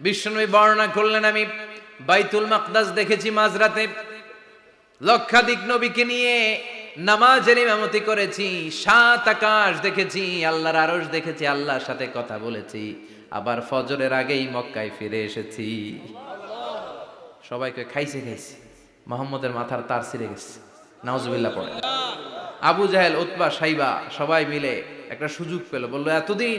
বিষ্ণুনবী বর্ণনা করলেন, আমি বাইতুল মাকদাস দেখেছি মাঝরাতে। লক্ষাধিক নবীকে নিয়ে নামাজের ইমামতি করেছি, সাত আকাশ দেখেছি, আল্লাহর আরস দেখেছি, আল্লাহর সাথে কথা বলেছি। আবার ফজরের আগেই মক্কায় ফিরে এসেছি। সবাইকে খাইছে খাইছে। মোহাম্মদের মাথার তার ছিঁড়ে গেছে। নাউজুবিল্লাহ পড়ে। আবু জাহেল, উতবা, সাইবা, সবাই মিলে একটা সুযোগ পেল। বলল, এতদিন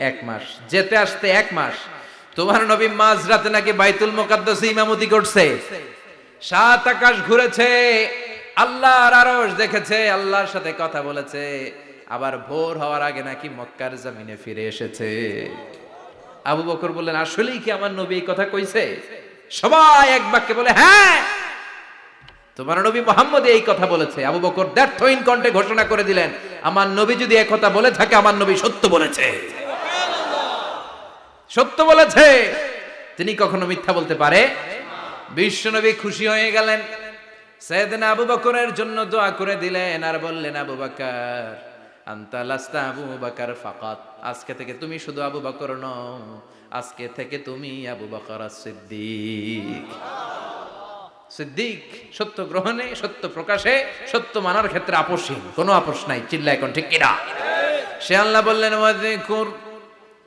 এক মাস। যেতে আসতে এক মাস। তোমার নবী মাঝরাতে নাকি বাইতুল মোকাদ্দাসে ইমামতি করছে। সাত আকাশ ঘুরেছে, আল্লাহর আরশ দেখেছে, আল্লাহর সাথে কথা বলেছে। আবার ভোর হওয়ার আগে নাকি মক্কার জমিনে ফিরে এসেছে। আবু বকর বললেন, আসলেই কি আমার নবী এই কথা কইছে? সবাই এক বাক্যে বলে হ্যাঁ তোমার নবী মোহাম্মদ এই কথা বলেছে। আবু বকর দ্ব্যর্থহীন কণ্ঠে ঘোষণা করে দিলেন, আমার নবী যদি কথা বলে থাকে, আমার নবী সত্য বলেছে। সত্য বলেছে। তিনি কখনো মিথ্যা বলতে পারে। বিশ্বনবী খুশি হয়ে গেলেন। সৈয়দনা আবু বকরের জন্য দোয়া করে দিলেন আর বললেন, আবু বকর, আন্তা লাস্তা আবু বকর ফাকাত। আজকে থেকে তুমি শুধু আবু বকর নও, আজকে থেকে তুমি আবু বকর সিদ্দিক। সিদ্দিক সত্য গ্রহণে, সত্য প্রকাশে, সত্য মানার ক্ষেত্রে আপোষহীন। কোনো আপোষ নাই চিল্লা এখন ঠিক কিনা? সে আল্লাহ বললেন, ওয়াযকুর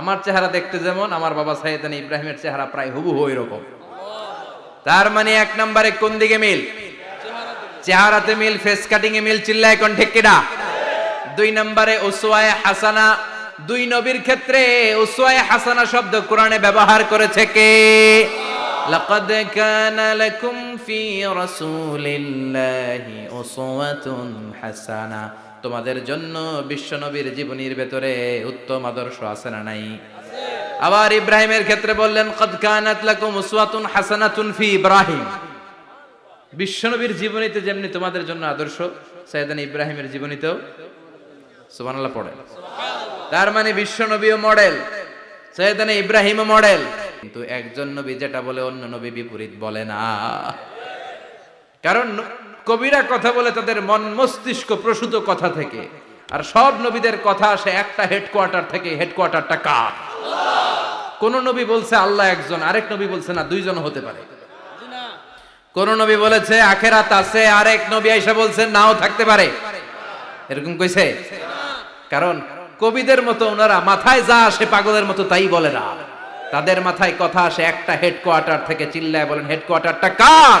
আমার চেহারা দেখতে যেমন, আমার বাবা সাইয়েদান ইব্রাহিমের চেহারা প্রায় হুবহু রকম তার মানে এক নম্বরে কোন দিকে মিল? চেহারাতে মিল ফেস কাটিং এ মিল, চিল্লায় কোন ঠিক দুই নম্বরে উসওয়ায়ে হাসানা, দুই নবীর ক্ষেত্রে উসওয়ায়ে হাসানা শব্দ কোরআনে ব্যবহার করেছে কে? লাকাদ কানা লাকুম ফি রাসূলিল্লাহি উসওয়াতুন হাসানা। তোমাদের জন্য বিশ্বনবীর জীবনীর ভেতরে উত্তম আদর্শ আছে না নাই? আবার ইব্রাহিমের ক্ষেত্রে বললেন, কদ কানাত হাসানাতুন ফি ইব্রাহিম। বিশ্বনবীর জীবনীতে যেমনি তোমাদের জন্য আদর্শ সৈয়দান ইব্রাহিমের জীবনীতেও সুবহানাল্লাহ পড়ে তার মানে বিশ্ব নবীও মডেল সৈয়দান ইব্রাহিমও মডেল কিন্তু একজন নবী যেটা বলে অন্য নবী বিপরীত বলে না। কারণ কবিরা কথা বলে তাদের মন মস্তিষ্ক প্রসূত কথা থেকে। আর সব নবীদের কথা আসে একটা হেডকোয়ার্টার থেকে হেডকোয়ার্টারটা কার? কোন নবী বলছে আল্লাহ একজন, আরেক নবী বলছে না, দুইজন হতে পারে। কোন নবী বলেছে, আখেরাত আছে আরেক নবী আইসা বলছে, নাও থাকতে পারে। এরকম কইছে? কারণ কবিদের মতো ওনারা মাথায় যা আসে পাগলের মতো তাই বলে না। তাদের মাথায় কথা আসে একটা হেডকোয়ার্টার থেকে, চিল্লায় বলেন হেডকোয়ার্টারটা কার?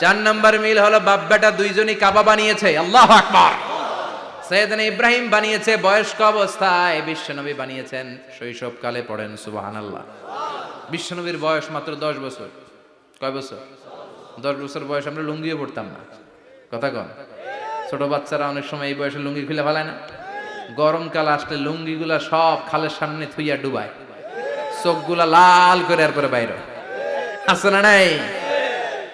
চার নাম্বার মিল হলো বাপ বেটা দুইজনই কাবা বানিয়েছে। আল্লাহ আকবার। সৈয়দনা ইব্রাহিম বানিয়েছে, বয়স্ক অবস্থায় বিশ্বনবী বানিয়েছেন। শৈশবকালে পড়েন, সুবহানাল্লাহ। বিশ্বনবীর বয়স মাত্র দশ বছর। কয় বছর? দশ বছর বয়স আমরা লুঙ্গিও পড়তাম না। কথা কন। ছোট বাচ্চারা অনেক সময় এই বয়সে লুঙ্গি খুলে ফেলায় না। গরমকাল আসলে লুঙ্গিগুলা সব খালের সামনে থুইয়া ডুবায়। চোখগুলা লাল করে আর করে বাইরে। আছে না নাই?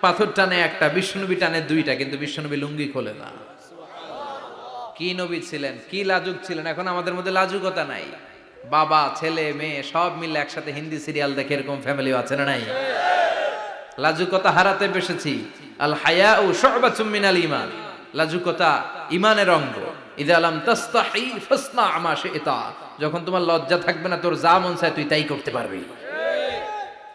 পাথর টানে একটা বিশ্বনবী টানে দুইটা, কিন্তু বিশ্বনবী লুঙ্গি খোলে না। কি নবী ছিলেন? কি লাজুক ছিলেন? এখন আমাদের মধ্যে লাজুকতা নাই। বাবা, ছেলে, মেয়ে, সব মিলে একসাথে হিন্দি সিরিয়াল দেখে এরকম ফ্যামিলি আছে না নাই? লাজুকতা হারাতে বসেছি। আল হায়া ও মিনাল ইমান লাজুকতা ইমানের অঙ্গ। ইদা আলাম তাস্তাহি ফাসনা আমা শিতা। যখন তোমার লজ্জা থাকবে না, তোর যা মন চায় তুই তাই করতে পারবি।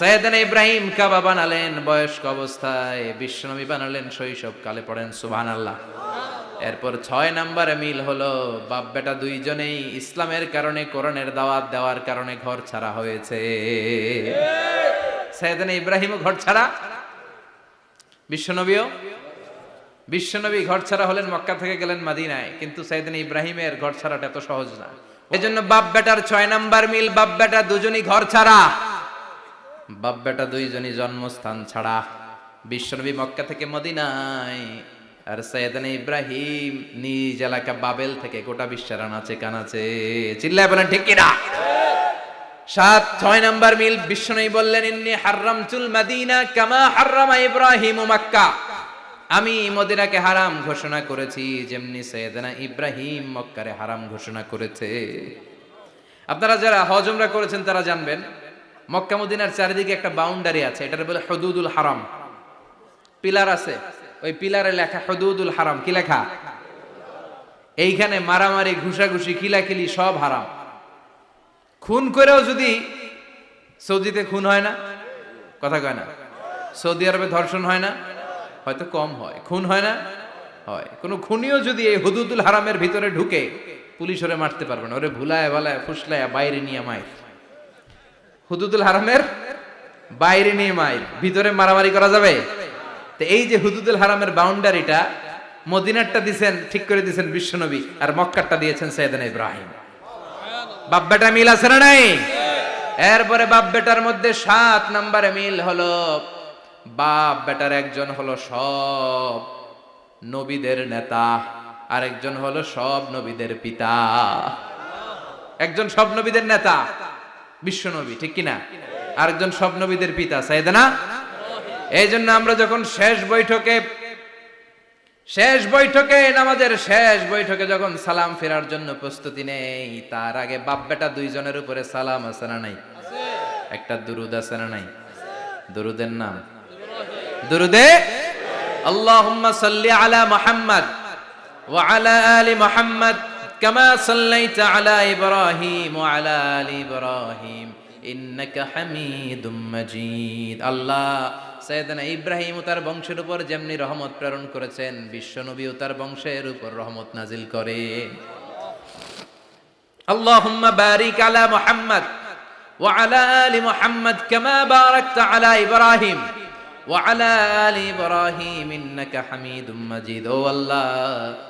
সৈয়দনা ইব্রাহিম কাবা বানালেন বয়স্ক অবস্থায়। বিশ্বনবী বানালেন শৈশব কালে পড়েন সুবহান আল্লাহ এরপর ছয় নাম্বারে মিল হলো, বাপ বেটা দুইজনেই ইসলামের কারণে, কোরআনের দাওয়াত দেওয়ার কারণে ঘর ছাড়া হয়েছে। সৈয়দনা ইব্রাহিমও ঘর ছাড়া? বিশ্বনবীও? বিশ্বনবী ঘর ছাড়া হলেন মক্কা থেকে গেলেন মাদিনায়, কিন্তু সাইদিন ইব্রাহিমের ঘর ছাড়াটা এত সহজ না। এজন্য বাপ বেটার ছয় নাম্বার মিল, বাপ বেটা দুজনই ঘর ছাড়া। বাপ বেটা দুইজনই জন্মস্থান ছাড়া। বিশ্বনবী মক্কা থেকে মদিনায়। আর সৈয়দান ইব্রাহিম নিজ এলাকা বাবেল থেকে গোটা বিশ্বের আনাচে কানাচে। চিল্লায় বলেন, ঠিক কিনা? সাত, ছয় নাম্বার মিল, বিশ্বনবী বললেন, ইন্নি হাররামতুল মাদিনা কামা হাররামা ইব্রাহিম মাক্কা। আমি মদিনাকে হারাম ঘোষণা করেছি, যেমনি সৈয়দনা ইব্রাহিম মক্কারে হারাম ঘোষণা করেছে। আপনারা যারা হজমরা করেছেন, তারা জানবেন মক্কা মদিনার চারিদিকে একটা বাউন্ডারি আছে, এটার বলে হদুদুল হারাম। পিলার আছে, ওই পিলারে লেখা হদুদুল হারাম, কি লেখা? এইখানে মারামারি, ঘুষাঘুষি, খিলাখিলি সব হারাম। খুন করেও যদি সৌদিতে খুন হয় না, কথা কয় না। সৌদি আরবে ধর্ষণ হয় না, হয়তো কম হয়। খুন হয় না, হয়। কোনো খুনিও যদি এই হুদুদুল হারামের ভিতরে ঢুকে, পুলিশ ওরে মারতে পারবে না। ওরে ভুলায় ভালায় ফুসলায়, বাইরে নিয়ে মায়ের। হুদুদুল হারামের বাইরে নিয়ে মাইল, ভিতরে মারামারি করা যাবে? তো এই যে হুদুদুল হারামের বাউন্ডারিটা, মদিনারটা দিছেন, ঠিক করে দিছেন বিশ্বনবী, আর মক্কারটা দিয়েছেন সৈয়দনা ইব্রাহিম। বাপ বেটা মিল আছে না নাই? এরপরে বাপ বেটার মধ্যে সাত নম্বরে মিল হলো বাপ বেটার একজন হলো সব নবীদের নেতা, আরেকজন হলো সব নবীদের পিতা। একজন সব নবীদের নেতা। বিশ্ব নবী ঠিক কিনা? আরেকজন সব নবীদের পিতা সাইদানা এই জন্য আমরা যখন শেষ বৈঠকে শেষ বৈঠকে, নামাজের শেষ বৈঠকে যখন সালাম ফেরার জন্য প্রস্তুতি নেই, তার আগে বাপ বেটা দুইজনের উপরে সালাম আছে না নাই? একটা দুরুদ আছে না নাই? দুরুদের নাম? দুরুদে? আল্লাহুম্মা সাল্লি আলা মুহাম্মদ ওয়া আলা আলি মুহাম্মদ কামা সাল্লাইতা আলা ইব্রাহিম আলা আলি ইব্রাহিম, ইন্নাকা হামিদুম মাজিদ। আল্লাহ সৈয়দনা ইব্রাহিম তার বংশের উপর যেমনি রহমত প্রেরণ করেছেন বিশ্বনবী ও তার বংশের উপর রহমত নাজিল করেন আল্লাহুম্মা বারিক আলা মুহাম্মদ ওয়া আলা আলি মুহাম্মদ কামা বারাকতা আলা ইব্রাহিম ওয়া আলা আলি ইব্রাহিম, ইন্নাকা হামিদুম মাজিদ। ও আল্লাহ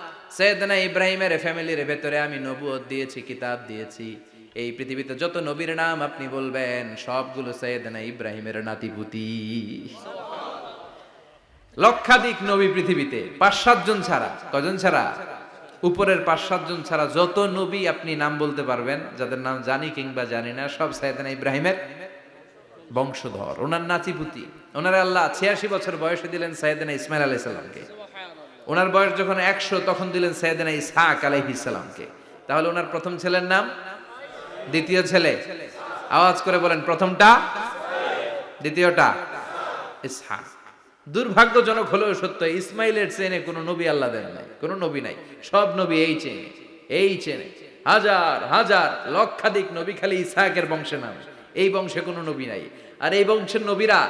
সৈয়দনা ইব্রাহিমের ফ্যামিলির ভেতরে আমি নবুয়ত দিয়েছি, কিতাব দিয়েছি। এই পৃথিবীতে যত নবীর নাম আপনি বলবেন, সবগুলো সৈয়দনা ইব্রাহিমের নাতিপুতি লক্ষাধিক নবী পৃথিবীতে, পাঁচ সাতজন ছাড়া কজন ছাড়া? উপরের পাঁচ সাতজন ছাড়া যত নবী আপনি নাম বলতে পারবেন, যাদের নাম জানি কিংবা জানি না, সব সাইদানা ইব্রাহিমের বংশধর, ওনার নাতিপুতি ওনার আল্লাহ ছিয়াশি বছর বয়সে দিলেন সাইদানা ইসমাইল আলাইহিস সালামকে। ওনার বয়স যখন একশো, তখন দিলেন সাইদানা ইসহাক আলাইহিস সালামকে। তাহলে ওনার প্রথম ছেলের নাম? দ্বিতীয় ছেলে? আওয়াজ করে বলেন, প্রথমটা? দ্বিতীয়টা? ইসহাক। দুর্ভাগ্যজনক হলেও সত্য, ইসমাইলের চেনে কোনো নবী আল্লাহ দেন নাই, কোনো নবী নাই। সব নবী এই চেনে এই চেনে হাজার হাজার, লক্ষাধিক নবী খালি ইসহাকের বংশে নাম। এই বংশে কোনো নবী নাই। আর এই বংশের নবীরা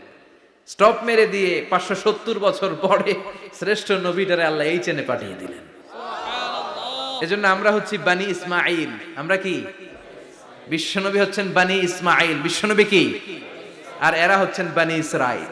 স্টপ মেরে দিয়ে পাঁচশো সত্তর বছর পরে শ্রেষ্ঠ নবীটারে আল্লাহ এই চেনে পাঠিয়ে দিলেন। এজন্য আমরা হচ্ছি বানি ইসমাইল আমরা কি? বিশ্বনবী হচ্ছেন বানি ইসমাইল বিশ্বনবী কি? আর এরা হচ্ছেন Bani Israel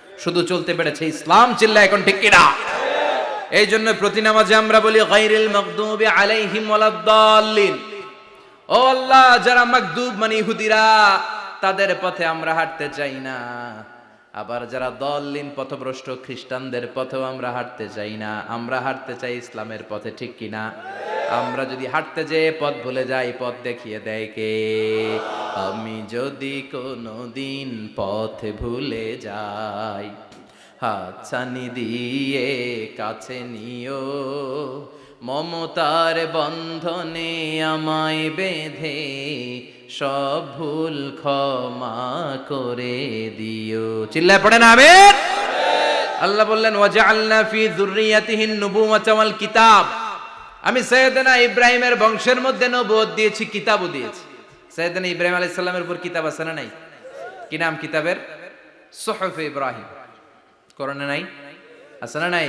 শুধু চলতে পেরেছে ইসলাম চিল্লা এখন ঠিক কিনা? এই জন্য প্রতি নামাজে আমরা বলি গাইরিল মাগদুবি আলাইহিম ওয়ালাদ্দাল্লিন ও আল্লাহ, যারা মাগদুব মানে ইহুদিরা, তাদের পথে আমরা হাঁটতে চাই না। আবার যারা দলিন পথভ্রষ্ট খ্রিস্টানদের পথেও আমরা হাঁটতে চাই না। আমরা হাঁটতে চাই ইসলামের পথে ঠিক কিনা? আমরা যদি হাঁটতে যেয়ে পথ ভুলে যাই, পথ দেখিয়ে দেয় কে? আমি যদি কোনো দিন পথ ভুলে যাই হাতছানি দিয়ে কাছে নিও, মমতার বন্ধনে আমায় বেঁধে সব ভুল ক্ষমা করে দিও। চিল্লায় পড়ে না আমের আল্লাহ বললেন ওয়াজআলনা ফি যুররিয়াতিহিন নুবুওয়াতা ওয়াল কিতাব। আমি সৈয়দনা ইব্রাহিমের বংশের মধ্যে নবুয়ত দিয়েছি কিতাবও দিয়েছি সৈয়দনা ইব্রাহিম আলাইহিস সালামের উপর কিতাব আছে না নাই কি নাম কিতাবের সুহফ ইব্রাহিম কোরআনে নাই আছে না নাই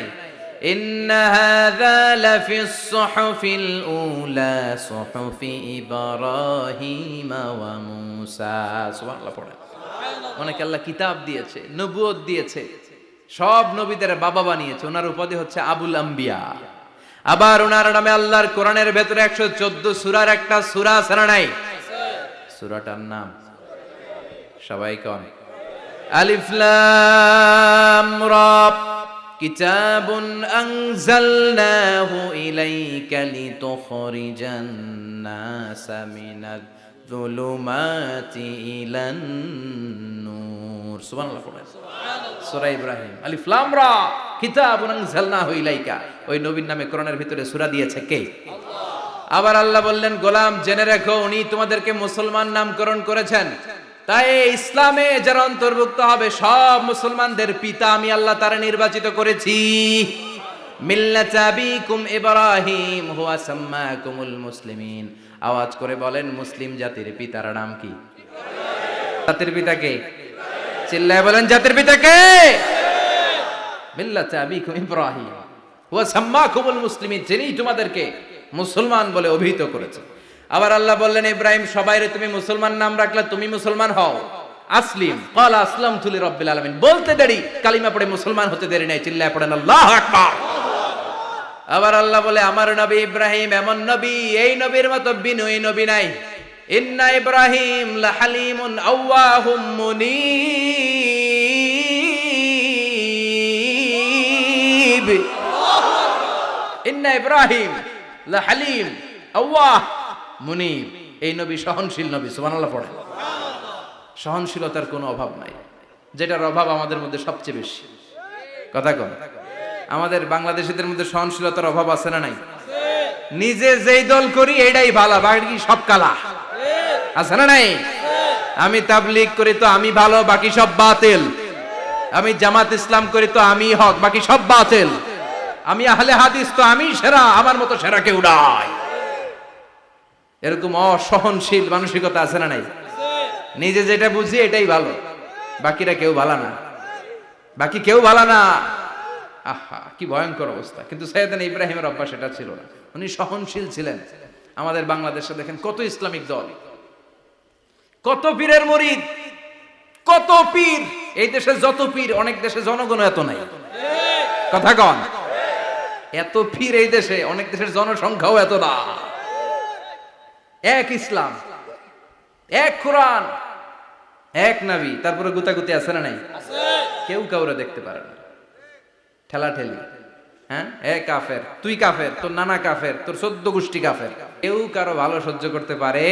إن هذا لفي الصحف الأولى صحف إبراهيم وموسى سبحان الله পড়েন অনেক আল্লাহ কিতাব দিয়েছে নবুয়ত দিয়েছে সব নবীদের বাবা বানিয়েছে ওনার উপাধি হচ্ছে আবুল আম্বিয়া আবার ওনার নামে আল্লাহর কোরআনের ভেতরে একশো চোদ্দ সুরার একটা সুরা সারা নাই? সুরাটার নাম সবাই কন? আলিফলাম রব كتاب أنزلناه إليك لتخرج الناس من মিনাল যুলুমাতি ইলান নূর। সুবহানাল্লাহ পড়েন। সূরা ইব্রাহিম। আলিফ লাম রা। কিতাবুন আনজালনাহু ইলাইকা। ওই নবীর নামে কোরআনের ভিতরে সূরা দিয়েছে কে? আবার আল্লাহ বললেন, গোলাম, জেনে রেখো, উনি তোমাদেরকে মুসলমান নামকরণ করেছেন। তাই ইসলামে যারা অন্তর্ভুক্ত হবে, সব মুসলমানদের পিতা আমি আল্লাহ তারা নির্বাচিত করেছি। মিল্লাত আবিকুম ইব্রাহিম, হুয়া সাম্মাকুমুল মুসলিমিন। আওয়াজ করে বলেন, মুসলিম জাতির পিতার নাম কি? জাতির পিতা কে? চিল্লায় বলেন, জাতির পিতা কে? মিল্লাত আবিকুম ইব্রাহিম। হুয়া সাম্মাকুমুল মুসলিমিন, যিনি তোমাদেরকে মুসলমান বলে অভিহিত করেছে। আবার আল্লাহ বললেন, ইব্রাহিম সবাইরে তুমি মুসলমান নাম রাখলে তুমি মুসলমান হও। আসলিম, ক্বালা আসলামতু লিরাব্বিল আলামিন। বলতে দেরি, কালিমা পড়ে মুসলমান হতে দেরি নাই, চিল্লায় পড়েন, আল্লাহু আকবার। আবার আল্লাহ বলে, আমার নবী ইব্রাহিম এমন নবী, এই নবীর মতো বিনয়ী নবী নাই। ইন্না ইব্রাহিম লাহালিমুন আওয়াহুম মুনীব। ইন্না ইব্রাহিম লাহালিম আওয়াহ মুনিব। এই নবী সহনশীল নবী, সুবহানাল্লাহ পড়ে। সহনশীলতার কোনো অভাব নাই, যেটার অভাব আমাদের মধ্যে সবচেয়ে বেশি। কথা কন। আমাদের বাংলাদেশিদের মধ্যে সহনশীলতার অভাব আছে না নাই? নিজে যেই দল করি এটাই ভালো, বাকি সব কালা? আছে না নাই? আমি তাবলিগ করি তো আমি ভালো, বাকি সব বাতিল। আমি জামাত ইসলাম করি তো আমি হক, বাকি সব বাতিল। আমি আহলে হাদিস তো আমি সেরা, আমার মতো সেরা কেউ নাই। এরকম অসহনশীল মানসিকতা আছে না নাই? নিজে যেটা বুঝি, এটাই ভালো। বাকিরা কেউ ভালো না। বাকি কেউ ভালো না। আহা কি ভয়ঙ্কর অবস্থা। কিন্তু সৈয়দান ইব্রাহিমের অভ্যাস এটা ছিল না। উনি সহনশীল ছিলেন। আমাদের বাংলাদেশে দেখেন কত ইসলামিক দল। কত পীরের মরিদ। কত পীর। এই দেশে যত পীর অনেক দেশে জনগণ এত নাই। কথা কন। এত পীর এই দেশে অনেক দেশের জনসংখ্যাও এত না। এক ইসলাম এক কোরআন এক নাবি। তারপরে গুতাগুতি আছে না নাই? কেউ কাউরে দেখতে পারে না। ঠেলা ঠেলি হ্যাঁ? এ কাফের, তুই কাফের, তোর নানা কাফের, তোর সদ্য গোষ্ঠী কাফের। কেউ কারও ভালো সহ্য করতে পারে?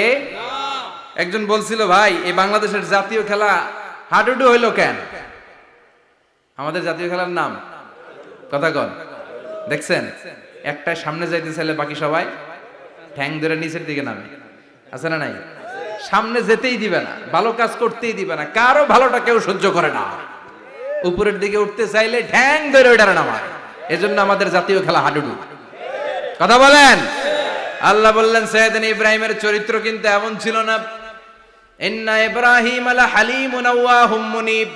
একজন বলছিল, ভাই, এই বাংলাদেশের জাতীয় খেলা হাডুডু হইল কেন? আমাদের জাতীয় খেলার নাম? কথা কন। দেখছেন? একটা সামনে যাইতে চাইলে বাকি সবাই ঠ্যাং ধরে নিচের দিকে নামে। আছে না নাই? সামনে যেতেই দিবে না, ভালো কাজ করতেই দিবে না। কারও ভালোটা কেউ সহ্য করে না। উপরের দিকে উঠতে চাইলে ঠ্যাং ধরে ওইটার নামায়। এজন্য আমাদের জাতীয় খেলা হাডুডু। কথা বলেন? আল্লাহ বললেন, সৈয়দিন ইব্রাহিমের চরিত্র কিন্তু এমন ছিল না। ইন্না ইব্রাহিম আলা আওয়াহুম মুনিব।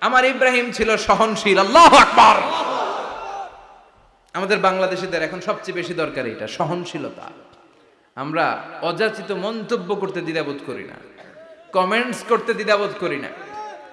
আমার ইব্রাহিম ছিল সহনশীল। আল্লাহু আকবার। আমাদের বাংলাদেশিদের এখন সবচেয়ে বেশি দরকার এটা, সহনশীলতা। আমরা অযাচিত মন্তব্য করতে দ্বিধাবোধ করি না। কমেন্টস করতে দ্বিধাবোধ করি না।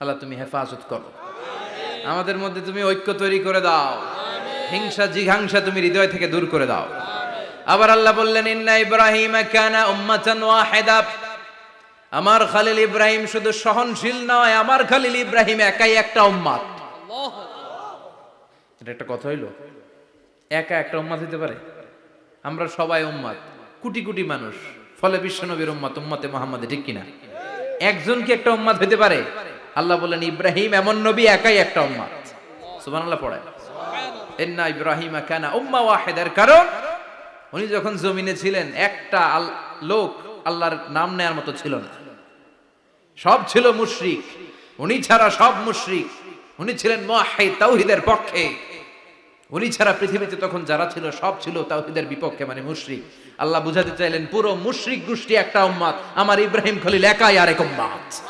আল্লাহ তুমি হেফাজত করো। আমাদের মধ্যে তুমি ঐক্য তৈরি করে দাও। হিংসা জিঘাংসা তুমি হৃদয় থেকে দূর করে দাও। আবার আল্লাহ বললেন ইন্না ইব্রাহিম কানা উম্মাতান ওয়াহিদা। আমার খালিল ইব্রাহিম শুধু সহনশীল নয় আমার খালিল ইব্রাহিম একাই একটা উম্মাত এটা একটা কথা হইল? একা একটা উম্মাত হইতে পারে? আমরা সবাই উম্মাত কোটি কোটি মানুষ ফলে বিশ্বনবীর উম্মাত উম্মতে মোহাম্মদে ঠিক কিনা? একজন কি একটা উম্মাত হইতে পারে? আল্লাহ বললেন ইব্রাহিম এমন নবী একাই একটা উম্মাত। সুবহানাল্লাহ পড়ে ইন্না ইব্রাহিম কানা উম্মা ওয়াহিদার। কারণ উনি যখন জমিনে ছিলেন একটা লোক আল্লাহর নাম নেয়ার মতো ছিল না। সব ছিল মুশরিক। উনি ছাড়া সব মুশরিক। উনি ছিলেন মুয়াহহিদ তাওহীদের পক্ষে। উনি ছাড়া পৃথিবীতে তখন যারা ছিল সব ছিল তাওহীদের বিপক্ষে মানে মুশরিক। আল্লাহ বুঝাতে চাইলেন পুরো মুশরিক গোষ্ঠী একটা উম্মাত। আমার ইব্রাহিম খলিল একাই আরেক উম্মাত।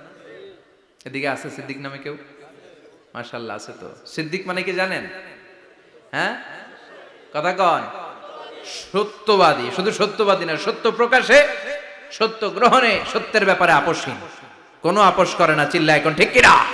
এদিকে আছে সিদ্দিক নামে কেউ? মার্শাল্লাহ আছে তো। সিদ্দিক মানে কি জানেন? হ্যাঁ? কথা কন। সত্যবাদী, শুধু সত্যবাদী না, সত্য প্রকাশে, সত্য গ্রহণে সত্যের ব্যাপারে আপোষহীন। কোনো আপোষ করে না চিল্লা এখন ঠিক কিনা?